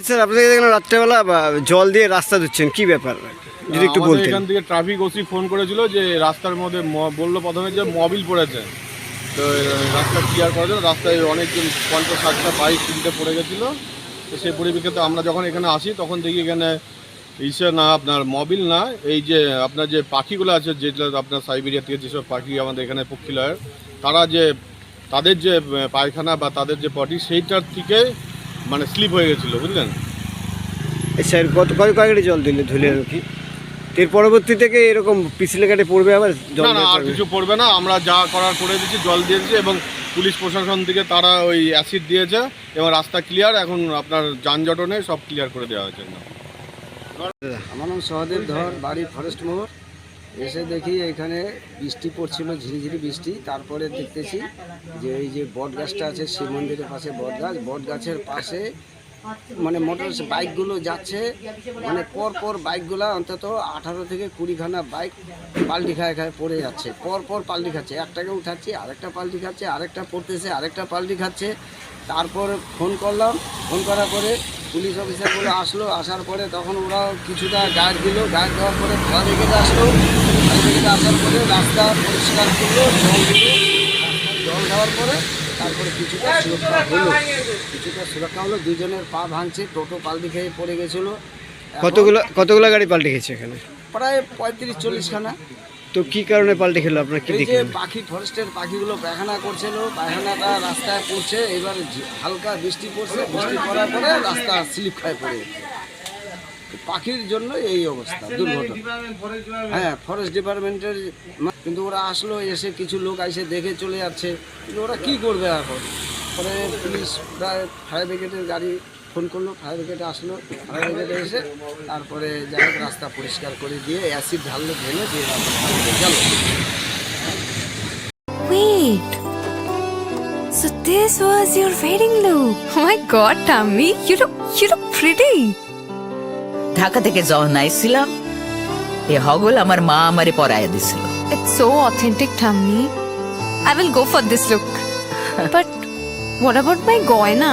Sir আপনাদের এখানে রাত্রেবেলা জল দিয়ে রাস্তা দিচ্ছেন কি ব্যাপার? যদি একটু বলতেন। এখান থেকে ট্রাফিক ওসি ফোন করেছিল যে রাস্তার মধ্যে বলল প্রথমে যে মবিল পড়েছে। তো রাস্তা ক্লিয়ার করার জন্য রাস্তায় অনেকজন পঞ্চাশ ষাটটা বাইক কিনতে পড়ে গেছিল। তো সেই পরিপ্রেক্ষিতে আমরা যখন এখানে আসি তখন দেখি এখানে ইসে না আপনার মবিল না। এই যে আপনার যে পাখিগুলো আছে যেগুলো আপনার সাইবেরিয়া থেকে যেসব পাখি আমাদের এখানে পক্ষীলয়ের তারা যে তাদের যে পায়খানা বা তাদের যে পটি সেইটার থেকে মানে স্লিপ হয়ে গেছিল বুঝলেন? স্যার কত কয়েক কয়েকটি জল দিলে ধুলে আর কি? এর পরবর্তী থেকে এরকম পিছলে কাটে পড়বে আবার জল না না আর কিছু পড়বে না। আমরা যা করার করে দিচ্ছি জল দিয়ে দিচ্ছি এবং পুলিশ প্রশাসন থেকে তারা ওই অ্যাসিড দিয়েছে এবং রাস্তা ক্লিয়ার এখন আপনার যানজটও নেই সব ক্লিয়ার করে দেওয়া হয়েছে। আমার নাম সহদেব ধর বাড়ি ফরেস্ট মোড়। এসে দেখি এখানে বৃষ্টি পড়ছিল ঝিরিঝিরি বৃষ্টি, তারপরে দেখতেছি যে এই যে বট গাছটা আছে শিব মন্দিরের পাশে বট গাছ, বট গাছের পাশে মানে মোটর বাইকগুলো যাচ্ছে মানে পর পর বাইকগুলো অন্তত আঠারো থেকে কুড়িখানা বাইক পাল্টি খায় খায় পড়ে যাচ্ছে, পর পর পাল্টি খাচ্ছে, একটাকে উঠাচ্ছি, আরেকটা পাল্টি খাচ্ছে, আরেকটা পড়তেছে, আরেকটা পাল্টি খাচ্ছে, তারপর ফোন করলাম, ফোন করার পরে পুলিশ অফিসারগুলো আসলো আসার পরে তখন ওরা কিছুটা গার্ড দিল গার্ড দেওয়ার পরে ফায়ার ব্রিগেড আসলো। আসার পরে রাস্তা পরিষ্কার করল জল দিল। জল দেওয়ার পরে তারপরে কিছুটা সুরক্ষা হলো। কিছুটা সুরক্ষা হলো দুজনের পা ভাঙছে টোটো পাল্টি খেয়ে পড়ে গেছিল। কতগুলো কতগুলো গাড়ি পাল্টে গেছে এখানে? প্রায় পঁয়ত্রিশ চল্লিশ খানা তো কি কারণে পাল্টে খেলো? আপনার কি এই যে দেখলেন পাখি ফরেস্টের পাখিগুলো পায়খানা করছিল পায়খানাটা রাস্তায় পড়ছে এবার ঝ- হালকা বৃষ্টি পড়ছে বৃষ্টি পড়ার পরে রাস্তা স্লিপ খায় পড়ে। গেছে। পাখির জন্য এই অবস্থা দুর্ঘটনা। হ্যাঁ ফরেস্ট ডিপার্টমেন্টের মা- কিন্তু ওরা আসলো এসে কিছু লোক এসে দেখে চলে যাচ্ছে। কিন্তু ওরা কি করবে এখন? পরে পুলিশ প্রায় ফায়ার ব্রিগেডের গাড়ি ফোন করল ফায়ার ব্রিগেডে আসলো ফায়ার ব্রিগেডে এসে তারপরে যাই রাস্তা পরিষ্কার করে দিয়ে অ্যাসিড ঢাললো ঢেলে দিয়ে গেল Wait. So this was your wedding look. Oh my god, Tammy, you look you look pretty. Dhaka থেকে যখন আইছিলাম এ হগল আমার মা আমারে পরাইয়া দিছিল It's so authentic, Tammy. I will go for this look. but what about my goina?